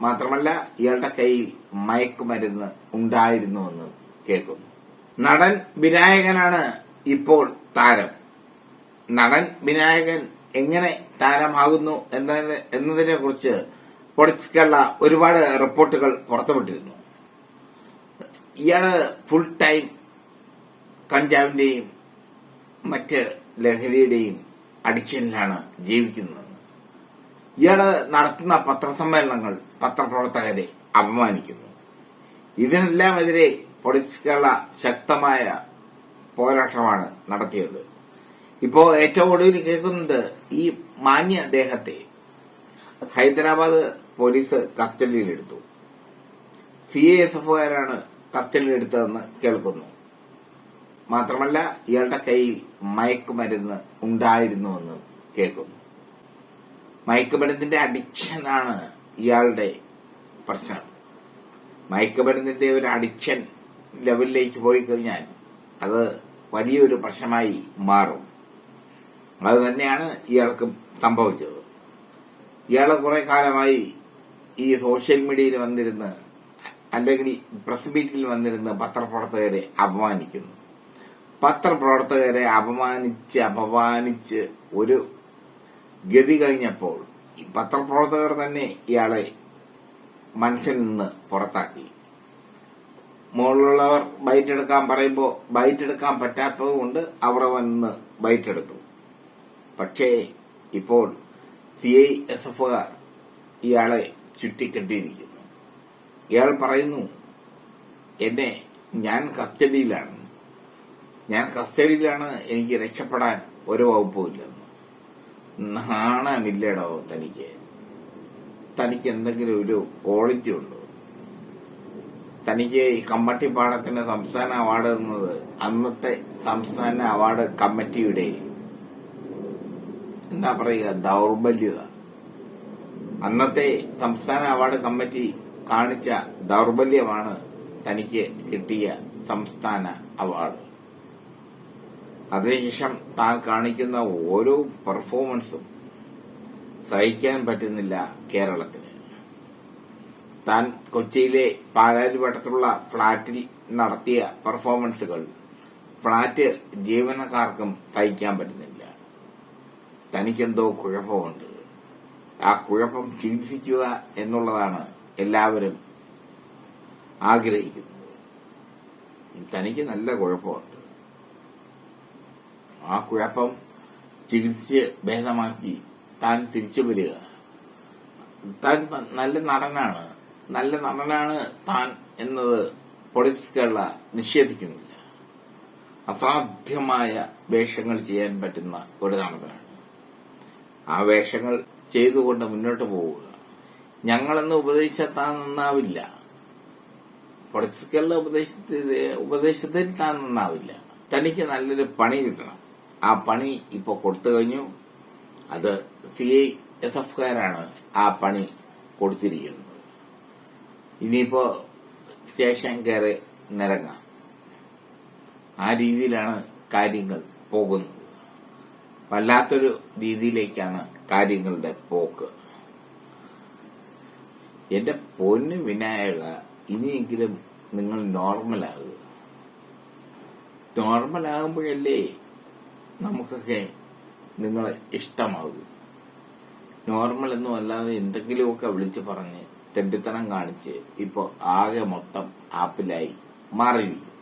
മാത്രമല്ല ഇയാളുടെ കയ്യിൽ മയക്കുമരുന്ന് ഉണ്ടായിരുന്നുവെന്ന് കേൾക്കുന്നു. നടൻ വിനായകനാണ് ഇപ്പോൾ താരം. നടൻ വിനായകൻ എങ്ങനെ താരമാകുന്നു എന്നതിനെ കുറിച്ച് പൊളിറ്റിക്കുള്ള ഒരുപാട് റിപ്പോർട്ടുകൾ പുറത്തുവിട്ടിരുന്നു. ഇയാൾ ഫുൾ ടൈം കഞ്ചാവിന്റെയും മറ്റ് ലഹരിയുടെയും അഡിക്ഷനിലാണ് ജീവിക്കുന്നത്. ഇയാൾ നടത്തുന്ന പത്രസമ്മേളനങ്ങൾ പത്രപ്രവർത്തകരെ അപമാനിക്കുന്നു. ഇതിനെല്ലാമെതിരെ പൊളിറ്റിക്കള്ള ശക്തമായ പോരാട്ടമാണ് നടത്തിയത്. ഇപ്പോ ഏറ്റവും ഒടുവിൽ കേൾക്കുന്നത് ഈ മാന്യ ദേഹത്തെ ഹൈദരാബാദ് പോലീസ് കസ്റ്റഡിയിലെടുത്തു. സി എ എസ് എഫുകാരാണ് കസ്റ്റഡിയിലെടുത്തതെന്ന് കേൾക്കുന്നു. മാത്രമല്ല ഇയാളുടെ കയ്യിൽ മയക്കുമരുന്ന് ഉണ്ടായിരുന്നുവെന്ന് കേൾക്കുന്നു. മയക്കുമരുന്നിന്റെ അഡിക്ഷനാണ് ഇയാളുടെ പ്രശ്നം. മയക്കുമരുന്നിന്റെ ഒരു അഡിക്ഷൻ ലെവലിലേക്ക് പോയി കഴിഞ്ഞാൽ അത് വലിയൊരു പ്രശ്നമായി മാറും. അത് തന്നെയാണ് ഇയാൾക്ക് സംഭവിച്ചത്. ഇയാൾ കുറെ കാലമായി ഈ സോഷ്യൽ മീഡിയയിൽ വന്നിരുന്ന് അല്ലെങ്കിൽ പ്രസ് മീറ്റിൽ വന്നിരുന്ന് പത്രപ്രവർത്തകരെ അപമാനിക്കുന്നു. പത്രപ്രവർത്തകരെ അപമാനിച്ച് അപമാനിച്ച് ഒരു ഗതി കഴിഞ്ഞപ്പോൾ പത്രപ്രവർത്തകർ തന്നെ ഇയാളെ മനുഷ്യൻ നിന്ന് പുറത്താക്കി. മുകളിലുള്ളവർ ബൈറ്റ് എടുക്കാൻ പറയുമ്പോൾ ബൈറ്റ് എടുക്കാൻ പറ്റാത്തത് കൊണ്ട് അവിടെ വന്ന് ബൈറ്റ് എടുത്തു. പക്ഷേ ഇപ്പോൾ സി ഐ എസ് എഫുകാർ ഇയാളെ ചുറ്റിക്കെട്ടിയിരിക്കുന്നു. ഇയാൾ പറയുന്നു എന്നെ ഞാൻ കസ്റ്റഡിയിലാണ്. ഞാൻ കസ്റ്റഡിയിലാണ് എനിക്ക് രക്ഷപ്പെടാൻ ഒരു വകുപ്പുമില്ലെന്ന് നാണമില്ലടോ തനിക്ക്. തനിക്ക് എന്തെങ്കിലും ഒരു ക്വാളിറ്റി ഉണ്ടോ? തനിക്ക് ഈ കമ്മട്ടിപ്പാടത്തിന്റെ സംസ്ഥാന അവാർഡ് എന്നത് അന്നത്തെ സംസ്ഥാന അവാർഡ് കമ്മിറ്റിയുടെ. എന്താ പറയുക? ദൗർബല്യത. അന്നത്തെ സംസ്ഥാന അവാർഡ് കമ്മിറ്റി കാണിച്ച ദൗർബല്യമാണ് തനിക്ക് കിട്ടിയ സംസ്ഥാന അവാർഡ് അതിനുശേഷം താൻ കാണിക്കുന്ന ഓരോ പെർഫോമൻസും സഹിക്കാൻ പറ്റുന്നില്ല കേരളത്തിന് താൻ കൊച്ചിയിലെ പാലാരിവട്ടത്തുള്ള ഫ്ളാറ്റിൽ നടത്തിയ പെർഫോമൻസുകൾ ഫ്ളാറ്റ് ജീവനക്കാർക്കും സഹിക്കാൻ പറ്റുന്നില്ല. തനിക്കെന്തോ കുഴപ്പമുണ്ട്. ആ കുഴപ്പം ചികിത്സിക്കുക എന്നുള്ളതാണ് എല്ലാവരും ആഗ്രഹിക്കുന്നത്. തനിക്ക് നല്ല കുഴപ്പമുണ്ട്. ആ കുഴപ്പം ചികിത്സിച്ച് ഭേദമാക്കി താൻ തിരിച്ചു വരിക. താൻ നല്ല നടനാണ്. നല്ല നടനാണ് താൻ എന്നത് പൊളിറ്റിക്കല്ല നിഷേധിക്കുന്നില്ല. അസാധ്യമായ വേഷങ്ങൾ ചെയ്യാൻ പറ്റുന്ന ഒരു നടനാണ്. ആ വേഷങ്ങൾ ചെയ്തുകൊണ്ട് മുന്നോട്ട് പോവുക. ഞങ്ങളെന്ന് ഉപദേശിച്ചാൽ താൻ നന്നാവില്ല. പൊളിറ്റിക്കലിലെ ഉപദേശത്തിൽ ഉപദേശത്തിൽ താൻ നന്നാവില്ല. തനിക്ക് നല്ലൊരു പണി കിട്ടണം. ആ പണി ഇപ്പൊ കൊടുത്തു കഴിഞ്ഞു. അത് സി ഐ എസ് എഫുകാരാണ് ആ പണി കൊടുത്തിരിക്കുന്നത്. ഇനിയിപ്പോ സ്റ്റേഷൻ കയറി നിരങ്ങാം. ആ രീതിയിലാണ് കാര്യങ്ങൾ പോകുന്നത്. വല്ലാത്തൊരു രീതിയിലേക്കാണ് കാര്യങ്ങളുടെ പോക്ക്. എന്റെ പൊന്ന് വിനായക ഇനിയെങ്കിലും നിങ്ങൾ നോർമലാകുക. നോർമലാകുമ്പോഴല്ലേ നമുക്കൊക്കെ നിങ്ങളെ ഇഷ്ടമാകും. നോർമൽ എന്നും അല്ലാതെ എന്തെങ്കിലുമൊക്കെ വിളിച്ചു പറഞ്ഞ് തെണ്ടിത്തനം കാണിച്ച് ഇപ്പൊ ആകെ മൊത്തം ആപ്പിലായി മാറിയിരിക്കും